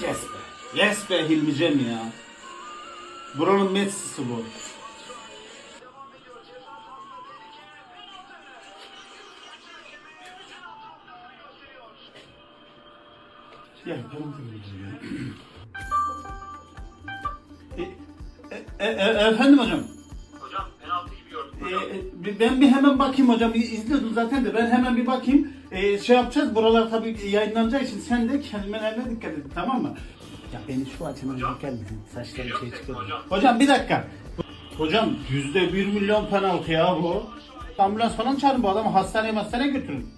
Yes be. Yes be Hilmi Cem ya. Buranın Messi'si bu. Ya gibi ya. E, e, e, efendim hocam. Hocam penaltı gibi gördüm. E, Hocam. e, ben bir hemen bakayım hocam. İzliyordum zaten de ben hemen bir bakayım. E, şey yapacağız. Buralar tabii yayınlanacağı için sen de kelimelerine dikkat et tamam mı? Ya beni şu açıdan mısın? Saçlarım Yok şey çıkıyor. hocam. Hocam bir dakika. Hocam yüzde bir milyon penaltı ya bu. Ambulans falan çağırın bu adamı hastaneye hastaneye götürün.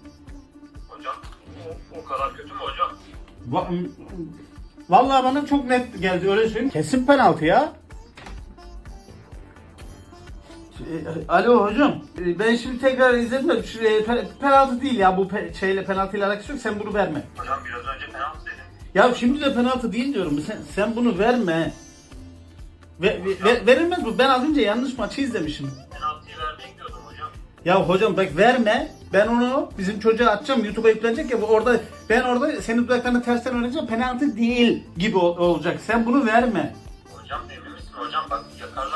Hocam o, o kadar kötü mü hocam? Va- Vallahi bana çok net geldi öyle söyleyeyim. Kesin penaltı ya. E, Alo hocam. E, Ben şimdi tekrar izledim de şu, e, pe- penaltı değil ya bu pe- şeyle penaltıyla alakası yok. Sen bunu verme. Hocam biraz önce penaltı dedim. Ya şimdi de penaltı değil diyorum. Sen, sen bunu verme. Ve, ve- ve- verilmez bu. Ben az önce yanlış maçı izlemişim. Penaltıyı vermek diyordum hocam. Ya hocam bak verme. Ben onu bizim çocuğa atacağım. YouTube'a yüklenecek ya. Bu orada ben orada senin dudaklarını tersten öğreneceğim. Penaltı değil gibi ol- olacak. Sen bunu verme.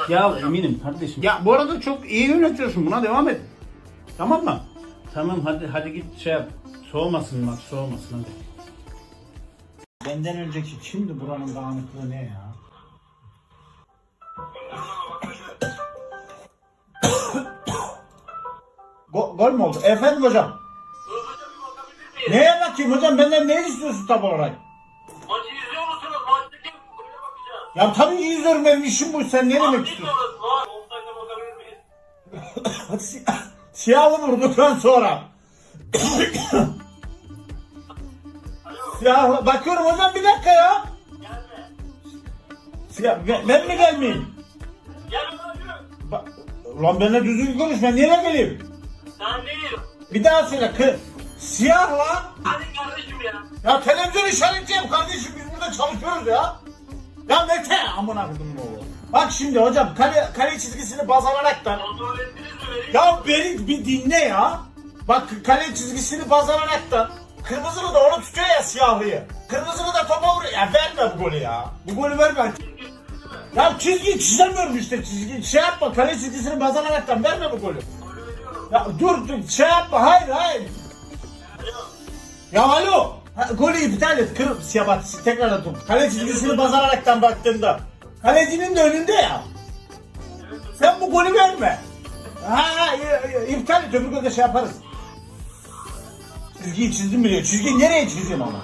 Ya eminim kardeşim. Ya bu arada çok iyi yönetiyorsun. Buna devam et. Tamam mı? Tamam hadi hadi git şey yap. Soğumasın maç soğumasın hadi. Benden önceki kimdi buranın dağınıklığı ne ya? Go- gol mü oldu? Efendim hocam. Dur hocam bir bakabilir miyim? Neye bakayım hocam? Benden ne istiyorsun tam olarak? Ya tabii ki izliyorum benim işim bu. Sen ne demek istiyorsun? Si- Siyahlı vurduktan sonra. Siyahlı. Bakıyorum hocam bir dakika ya. Gelme. Siyah. Ben, ben mi gelmeyeyim? Gel hocam. Ba Ulan benimle düzgün konuş. Ben nereye geleyim? Sen değil. Bir daha söyle. Kı Siyah lan. Hadi kardeşim ya. Ya televizyon işaretleyeyim kardeşim. Biz burada çalışıyoruz ya. Ya Mete. Amına koydum olur. Bak şimdi hocam kale, kale çizgisini baz alaraktan? Ya beni bir dinle ya. Bak kale çizgisini baz alaraktan kırmızılı da onu tutuyor ya siyahlıyı. Kırmızılı da topa vuruyor. Ya verme bu golü ya. Bu golü verme. Ya çizgiyi çizemiyorum işte çizgi. Şey yapma kale çizgisini baz alaraktan verme bu golü. Ya dur dur şey yapma hayır hayır. Ya alo. Golü iptal et. Kır siyah bak tekrar atıyorum. Kale çizgisini baz alaraktan baktığında. Kalecinin de önünde ya. Sen bu golü verme. Ha, ha i- i- iptal et öbür golde şey yaparız. Çizgiyi çizdim bile. Çizgiyi nereye çizeyim ama?